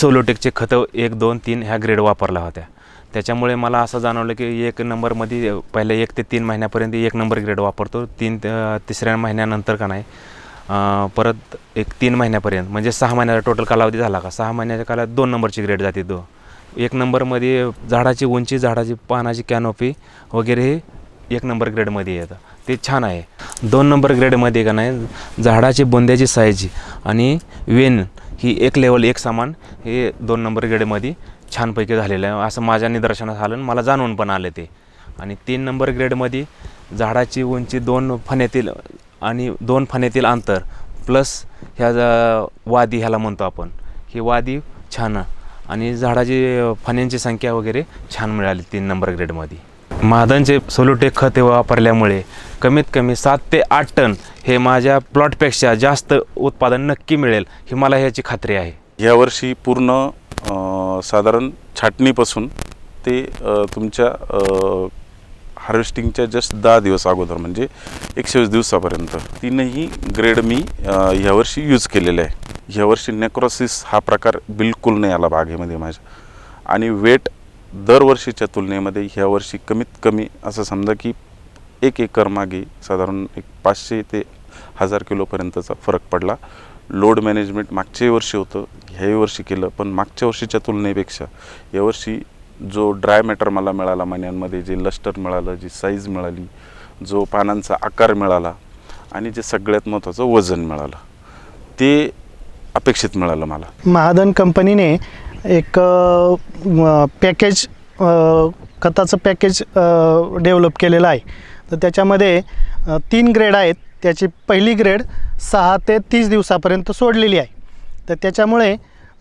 सोलोटेकचे खतं एक दोन तीन ह्या ग्रेड वापरल्या होत्या. त्याच्यामुळे मला असं जाणवलं की एक नंबरमध्ये पहिले एक ते तीन महिन्यापर्यंत एक नंबर ग्रेड वापरतो. तीन तिसऱ्या महिन्यानंतर का नाही परत एक तीन महिन्यापर्यंत म्हणजे सहा महिन्याचा टोटल कालावधी झाला का? सहा महिन्याच्या कालावधीत दोन नंबरची ग्रेड जाते दो एक नंबरमध्ये झाडाची उंची झाडाची पानाची कॅनोपी वगैरे हे एक नंबर ग्रेडमध्ये येतं. ते छान आहे. दोन नंबर ग्रेडमध्ये का नाही झाडाची बोंद्याची साईज आणि वेन ही एक लेवल एक समान हे दोन नंबर ग्रेडमध्ये छानपैकी झालेलं आहे. असं माझ्या निदर्शनास आलं मला जाणून पण आलं ते. आणि तीन नंबर ग्रेडमध्ये झाडाची उंची दोन फण्यातील आणि दोन फण्यातील अंतर प्लस ह्या वादी ह्याला म्हणतो आपण. ही वादी छान आणि झाडाची फण्यांची संख्या वगैरे छान मिळाली तीन नंबर ग्रेडमध्ये महादनचे सोलोटेक खते वापरल्यामुळे कमीत कमी सात ते आठ टन हे माझ्या प्लॉटपेक्षा जास्त उत्पादन नक्की मिळेल ही मला ह्याची खात्री आहे. यावर्षी पूर्ण अ, साधारण छाटणीपासून ते अ, तुमच्या हार्वेस्टिंगच्या जस्ट दहा दिवस अगोदर म्हणजे एकशे वीस दिवसापर्यंत. तीनही ग्रेड मी अ, ह्यावर्षी यूज केलेले आहे. ह्यावर्षी नेक्रोसिस हा प्रकार बिलकुल नाही आला बागेमध्ये माझ्या. आणि वेट दरवर्षीच्या तुलनेमध्ये ह्या वर्षी कमीत कमी असं समजा की एक एकर मागे साधारण एक पाचशे ते हजार किलोपर्यंतचा फरक पडला. लोड मॅनेजमेंट मागच्याही वर्षी होतं ह्याही वर्षी केलं पण मागच्या वर्षीच्या तुलनेपेक्षा यावर्षी जो ड्राय मॅटर मला मिळाला महिन्यांमध्ये जे लस्टर मिळालं जी साईज मिळाली जो पानांचा आकार मिळाला आणि जे सगळ्यात महत्त्वाचं वजन मिळालं ते अपेक्षित मिळालं मला. महादन कंपनीने एक पॅकेज खताचं पॅकेज डेव्हलप केलेलं आहे. तर त्याच्यामध्ये तीन ग्रेड आहेत. त्याची पहिली ग्रेड सहा ते तीस दिवसापर्यंत सोडलेली आहे. तर त्याच्यामुळे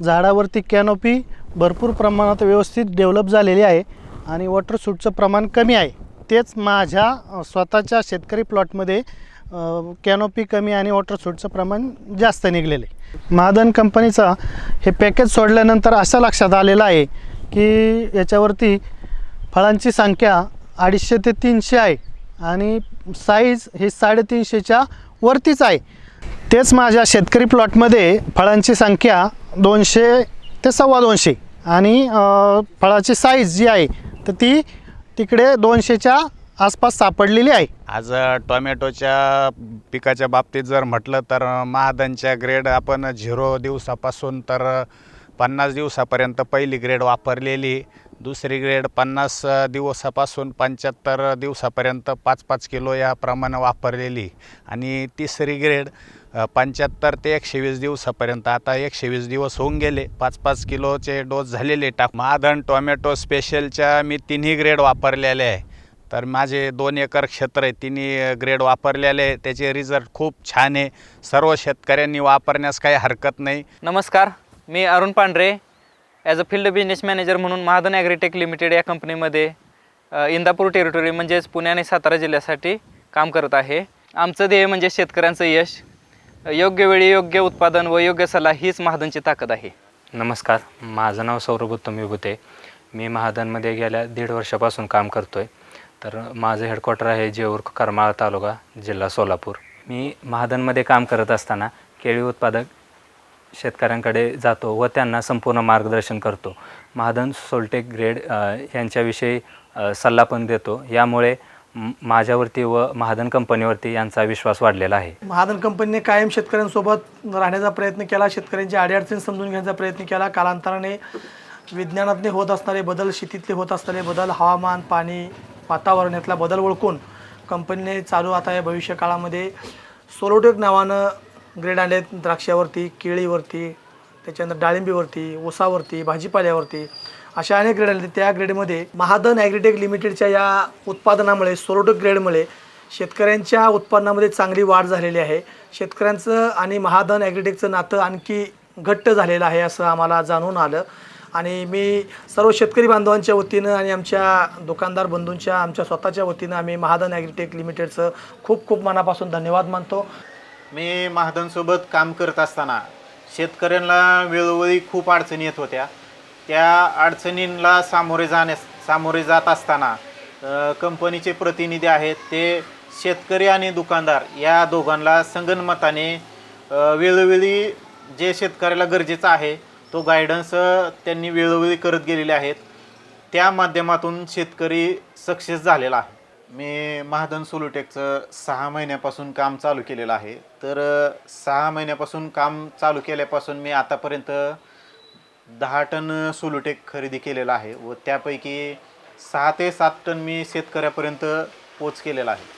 झाडावरती कॅनोपी भरपूर प्रमाणात व्यवस्थित डेव्हलप झालेली आहे आणि वॉटर सूटचं प्रमाण कमी आहे. तेच माझ्या स्वतःच्या शेतकरी प्लॉटमध्ये कॅनोपी कमी आणि वॉटर सूटचं प्रमाण जास्त निघलेलं आहे महादन कंपनीचा हे पॅकेज सोडल्यानंतर असं लक्षात आलेलं आहे की याच्यावरती फळांची संख्या अडीचशे ते तीनशे आहे आणि साईज हे साडेतीनशेच्या वरतीच आहे. तेच माझ्या शेतकरी प्लॉटमध्ये फळांची संख्या दोनशे ते सव्वा दोनशे आणि फळाची साईज जी आहे तर ती तिकडे दोनशेच्या आसपास सापडलेली आहे? आज टोमॅटोच्या पिकाच्या बाबतीत जर म्हटलं तर महादनच्या ग्रेड आपण झिरो दिवसापासून तर पन्नास दिवसापर्यंत पहिली ग्रेड वापरलेली. दुसरी ग्रेड पन्नास दिवसापासून पंच्याहत्तर दिवसापर्यंत पाच पाच किलो या प्रमाणे वापरलेली. आणि तिसरी ग्रेड पंच्याहत्तर ते एकशे वीस दिवसापर्यंत आता एकशे वीस दिवस होऊन गेले. पाच पाच किलोचे डोस झालेले. टाक महादन टोमॅटो स्पेशलच्या मी तिन्ही ग्रेड वापरलेले आहे. तर माझे दोन एकर क्षेत्र आहे तिन्ही ग्रेड वापरलेले आहे. त्याचे रिझल्ट खूप छान आहे. सर्व शेतकऱ्यांनी वापरण्यास काही हरकत नाही. नमस्कार मी Arun Pandhare. As a field business manager म्हणून महादन ॲग्रीटेक लिमिटेड या कंपनीमध्ये इंदापूर टेरिटोरी म्हणजेच पुणे आणि सातारा जिल्ह्यासाठी काम करत आहे. आमचं ध्येय म्हणजे शेतकऱ्यांचं यश. योग्य वेळी योग्य उत्पादन व योग्य सल्ला हीच महादनची ताकद आहे. नमस्कार माझं नाव सौरभ उत्तम विभूते. मी महादनमध्ये गेल्या दीड वर्षापासून काम करतो आहे तर माझं हेडक्वार्टर आहे जेऊर करमाळा तालुका जिल्हा सोलापूर. मी महादनमध्ये काम करत असताना केळी उत्पादक शेतकऱ्यांकडे जातो व त्यांना संपूर्ण मार्गदर्शन करतो. महादन सोल्टेक ग्रेड यांच्याविषयी सल्ला पण देतो. यामुळे माझ्यावरती व महादन कंपनीवरती यांचा विश्वास वाढलेला आहे. महादन कंपनीने कायम शेतकऱ्यांसोबत राहण्याचा प्रयत्न केला शेतकऱ्यांची अडीअडचणी समजून घेण्याचा प्रयत्न केला. कालांतराने विज्ञानातले होत असणारे बदल शेतीतले होत असणारे बदल हवामान पाणी वातावरणातला बदल ओळखून कंपनीने चालू आता या भविष्य काळामध्ये सोलोटेक नावानं ग्रेड आले द्राक्षावरती केळीवरती त्याच्यानंतर डाळिंबीवरती ऊसावरती भाजीपाल्यावरती अशा अनेक ग्रेड आले त्या ग्रेडमध्ये महादन ॲग्रीटेक लिमिटेडच्या या उत्पादनामुळे सोलोटेक ग्रेडमुळे शेतकऱ्यांच्या उत्पन्नामध्ये चांगली वाढ झालेली आहे. शेतकऱ्यांचं आणि महादन ॲग्रीटेकचं नातं आणखी घट्ट झालेलं आहे असं आम्हाला जाणून आलं. आणि मी सर्व शेतकरी बांधवांच्या वतीनं आणि आमच्या दुकानदार बंधूंच्या आमच्या स्वतःच्या वतीनं आम्ही महादन ॲग्रीटेक लिमिटेडचं खूप खूप मनापासून धन्यवाद मानतो. मी महादनसोबत काम करत असताना शेतकऱ्यांना वेळोवेळी खूप अडचणी येत होत्या. त्या अडचणींना सामोरे जाण्यास सामोरे जात असताना कंपनीचे प्रतिनिधी आहेत ते शेतकरी आणि दुकानदार या दोघांना संगनमताने वेळोवेळी जे शेतकऱ्याला गरजेचं आहे तो गायडन्स त्यांनी वेळोवेळी करत गेलेले आहेत. त्या माध्यमातून शेतकरी सक्सेस झालेला आहे. मी महादन सोलुटेकचं सहा महिन्यापासून काम चालू केलेलं आहे. तर सहा महिन्यापासून काम चालू केल्यापासून मी आतापर्यंत दहा टन सोलुटेक खरेदी केलेला आहे व त्यापैकी सहा ते सात टन मी शेतकऱ्यापर्यंत पोच केलेला आहे.